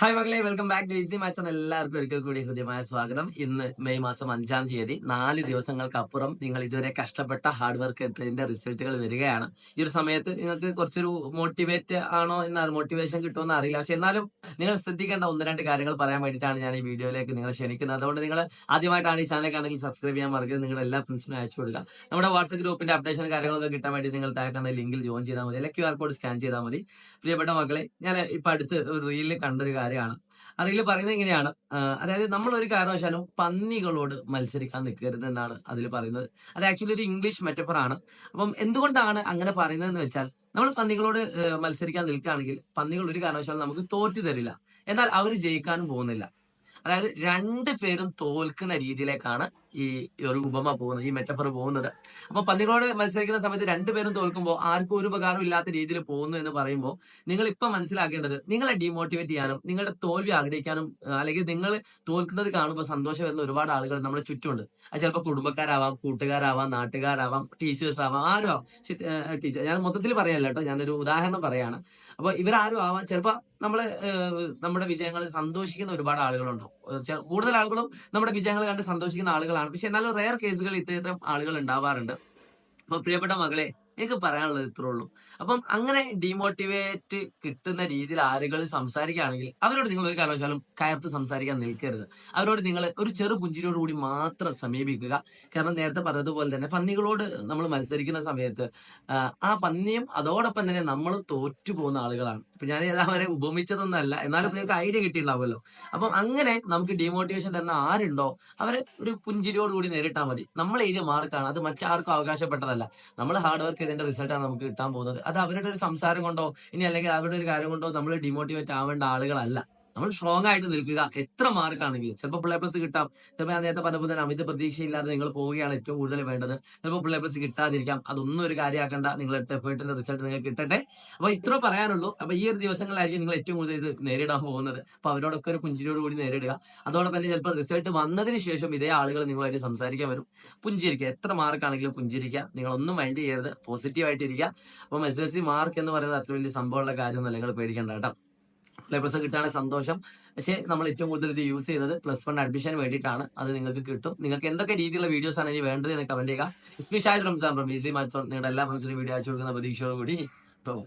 Hi മക്കളെ. Welcome back to easy maths എല്ലാവർക്കും ഒരിക്കൽ കൂടി ഹൃദ്യമായ സ്വാഗതം. ഇന്ന് മെയ് മാസം അഞ്ചാം തീയതി. നാല് ദിവസങ്ങൾക്കപ്പുറം നിങ്ങൾ ഇതുവരെ കഷ്ടപ്പെട്ട ഹാർഡ് വർക്ക് എടുത്തതിന്റെ റിസൾട്ടുകൾ വരികയാണ്. ഈ ഒരു സമയത്ത് നിങ്ങൾക്ക് കുറച്ചൊരു മോട്ടിവേറ്റ് ആണോ എന്നാൽ മോട്ടിവേഷൻ കിട്ടുമെന്ന് അറിയില്ല. പക്ഷെ എന്നാലും നിങ്ങൾ ശ്രദ്ധിക്കേണ്ട ഒന്ന് രണ്ട് കാര്യങ്ങൾ പറയാൻ വേണ്ടിയിട്ടാണ് ഞാൻ ഈ വീഡിയോയിലേക്ക് നിങ്ങൾ ക്ഷണിക്കുന്നത്. അതുകൊണ്ട് നിങ്ങൾ ആദ്യമായിട്ടാണ് ഈ ചാനൽ ആണെങ്കിൽ സബ്സ്ക്രൈബ് ചെയ്യാൻ മറക്കരുത്. നിങ്ങൾ എല്ലാ ഫ്രണ്ട്സിനും അയച്ചു കൊടുക്കുക. നമ്മുടെ വാട്സ്ആപ്പ് ഗ്രൂപ്പിന്റെ അപ്ഡേഷൻ കാര്യങ്ങളൊക്കെ കിട്ടാൻ വേണ്ടി നിങ്ങൾ താഴെ ലിങ്കിൽ ജോയിൻ ചെയ്താൽ മതി. അല്ലെങ്കിൽ ക്യു ആർ കോഡ് സ്കാൻ ചെയ്താൽ മതി. പ്രിയപ്പെട്ട മക്കളെ ഞാൻ ഇപ്പൊ അടുത്ത് ഒരു റീലിൽ കണ്ടൊരു കാര്യമാണ്. അതിൽ പറയുന്നത് എങ്ങനെയാണ് അതായത് നമ്മൾ ഒരു കാരണവശാലും പന്നികളോട് മത്സരിക്കാൻ നിൽക്കരുത് എന്നാണ് അതിൽ പറയുന്നത്. അത് ആക്ച്വലി ഒരു ഇംഗ്ലീഷ് മെറ്റഫറാണ് അപ്പം എന്തുകൊണ്ടാണ് അങ്ങനെ പറയുന്നത് എന്ന് വെച്ചാൽ നമ്മൾ പന്നികളോട് മത്സരിക്കാൻ നിൽക്കുകയാണെങ്കിൽ പന്നികൾ ഒരു കാരണവശാലും നമുക്ക് തോറ്റു തരില്ല. എന്നാൽ അവർ ജയിക്കാനും പോകുന്നില്ല. അതായത് രണ്ട് പേരും തോൽക്കുന്ന രീതിയിലേക്കാണ് ഈ ഒരു ഉപമ പോകുന്നത് ഈ മെറ്റഫർ പോകുന്നത്. അപ്പൊ പന്നികളോട് മത്സരിക്കുന്ന സമയത്ത് രണ്ടുപേരും തോൽക്കുമ്പോൾ ആർക്കും ഒരു ഉപകാരം ഇല്ലാത്ത രീതിയിൽ പോകുന്നു എന്ന് പറയുമ്പോൾ നിങ്ങൾ ഇപ്പൊ മനസ്സിലാക്കേണ്ടത് നിങ്ങളെ ഡീമോട്ടിവേറ്റ് ചെയ്യാനും നിങ്ങളുടെ തോൽവി ആഗ്രഹിക്കാനും അല്ലെങ്കിൽ നിങ്ങൾ തോൽക്കുന്നത് കാണുമ്പോൾ സന്തോഷം വരുന്ന ഒരുപാട് ആളുകൾ നമ്മുടെ ചുറ്റുമുണ്ട്. അത് ചിലപ്പോൾ കുടുംബക്കാരാവാം കൂട്ടുകാരാവാം നാട്ടുകാരാവാം ടീച്ചേഴ്സ് ആവാം ആരും ടീച്ചർ ഞാൻ മൊത്തത്തിൽ പറയല്ല കേട്ടോ ഞാനൊരു ഉദാഹരണം പറയാണ്. അപ്പൊ ഇവരാരും ആവാം ചിലപ്പോ നമ്മൾ ഏഹ്, നമ്മുടെ വിജയങ്ങളിൽ സന്തോഷിക്കുന്ന ഒരുപാട് ആളുകളുണ്ടാവും കൂടുതൽ ആളുകളും നമ്മുടെ വിജയങ്ങൾ കണ്ട് സന്തോഷിക്കുന്ന ആളുകളാണ്. പക്ഷെ എന്നാലും റെയർ കേസുകൾ ഇത്തരം ആളുകൾ ഉണ്ടാവാറുണ്ട്. അപ്പൊ പ്രിയപ്പെട്ട മകളെ എനിക്ക് പറയാനുള്ളത് ഇത്രേ ഉള്ളൂ. അപ്പം അങ്ങനെ ഡീമോട്ടിവേറ്റ് കിട്ടുന്ന രീതിയിൽ ആരുകൾ സംസാരിക്കുകയാണെങ്കിൽ അവരോട് നിങ്ങൾ ഒരു കാരണവശാലും കയർത്ത് സംസാരിക്കാൻ നിൽക്കരുത്. അവരോട് നിങ്ങൾ ഒരു ചെറു പുഞ്ചിരിയോടുകൂടി മാത്രം സമീപിക്കുക. കാരണം നേരത്തെ പറഞ്ഞതുപോലെ തന്നെ പന്നികളോട് നമ്മൾ മത്സരിക്കുന്ന സമയത്ത് ആ, പന്നിയും അതോടൊപ്പം തന്നെ നമ്മൾ തോറ്റു പോകുന്ന ആളുകളാണ്. ഇപ്പൊ ഞാൻ അവരെ ഉപമിച്ചതൊന്നല്ല. എന്നാലും നിങ്ങൾക്ക് ഐഡിയ കിട്ടിയിട്ടുണ്ടാവുമല്ലോ. അപ്പം അങ്ങനെ നമുക്ക് ഡിമോട്ടിവേഷൻ തരുന്ന ആരുണ്ടോ? അവരെ ഒരു പുഞ്ചിരിയോട് കൂടി നേരിട്ടാൽ മതി. നമ്മൾ എഴുതിയ മാർക്കാണ് അത് മറ്റാർക്കും അവകാശപ്പെട്ടതല്ല. നമ്മൾ ഹാർഡ് വർക്ക് ചെയ്തതിന്റെ റിസൾട്ടാണ് നമുക്ക് കിട്ടാൻ പോകുന്നത്. അത് അവരുടെ ഒരു സംസാരം കൊണ്ടോ ഇനി അല്ലെങ്കിൽ അവരുടെ ഒരു കാര്യം കൊണ്ടോ നമ്മൾ ഡിമോട്ടിവേറ്റ് ആവേണ്ട ആളുകളല്ല. നമ്മൾ സ്ട്രോങ് ആയിട്ട് നിൽക്കുക. എത്ര മാർക്കാണെങ്കിലും ചിലപ്പോൾ പിള്ളേ പ്ലസ് കിട്ടാം. ചിലപ്പോൾ ഞാൻ നേരത്തെ പറഞ്ഞപ്പോൾ തന്നെ അമിത പ്രതീക്ഷയില്ലാതെ നിങ്ങൾ പോവുകയാണ് ഏറ്റവും കൂടുതൽ വേണ്ടത്. ചിലപ്പോൾ പിള്ളേ പ്ലസ് കിട്ടാതിരിക്കാം. അതൊന്നും ഒരു കാര്യമാക്കണ്ട. നിങ്ങൾ എടുത്ത എഫേർട്ടിന്റെ റിസൾട്ട് നിങ്ങൾക്ക് കിട്ടട്ടെ. അപ്പൊ ഇത്ര പറയാനുള്ളൂ. അപ്പൊ ഈ ഒരു ദിവസങ്ങളിലായിരിക്കും നിങ്ങൾ ഏറ്റവും കൂടുതൽ ഇത് നേരിടാൻ പോകുന്നത്. അപ്പൊ അവരോടൊക്കെ ഒരു പുഞ്ചിരിയോട് കൂടി നേരിടുക. അതോടൊപ്പം തന്നെ ചിലപ്പോൾ റിസൾട്ട് വന്നതിന് ശേഷം ഇതേ ആളുകൾ നിങ്ങളുമായിട്ട് സംസാരിക്കാൻ വരും. പുഞ്ചിരിക്കുക. എത്ര മാർക്കാണെങ്കിലും പുഞ്ചിരിക്കുക. നിങ്ങളൊന്നും മൈൻഡ് ചെയ്യരുത്. പോസിറ്റീവ് ആയിട്ടിരിക്കുക. അപ്പം എസ് എസ് സി മാർക്ക് എന്ന് പറയുന്നത് അത്ര വലിയ സംഭവമുള്ള കാര്യമൊന്നും നിങ്ങൾ പേടിക്കേണ്ട കേട്ടോ. പ്ലസ് കിട്ടുകയാണെങ്കിൽ സന്തോഷം. പക്ഷേ നമ്മൾ ഏറ്റവും കൂടുതൽ ഇത് യൂസ് ചെയ്തത് പ്ലസ് വൺ അഡ്മിഷൻ വേണ്ടിയിട്ടാണ്. അത് നിങ്ങൾക്ക് കിട്ടും. നിങ്ങൾക്ക് എന്തൊക്കെ രീതിയിലുള്ള വീഡിയോസ് ആണ് ഇനി വേണ്ടത് എന്ന് കമന്റ് ചെയ്യുക. It's me Shahid Ramzan from easy maths zone നിങ്ങളുടെ എല്ലാ ഫ്രണ്ട്സിനും വീഡിയോ അയച്ചു കൊടുക്കുന്ന പ്രതീക്ഷയോടുകൂടി ഇപ്പോൾ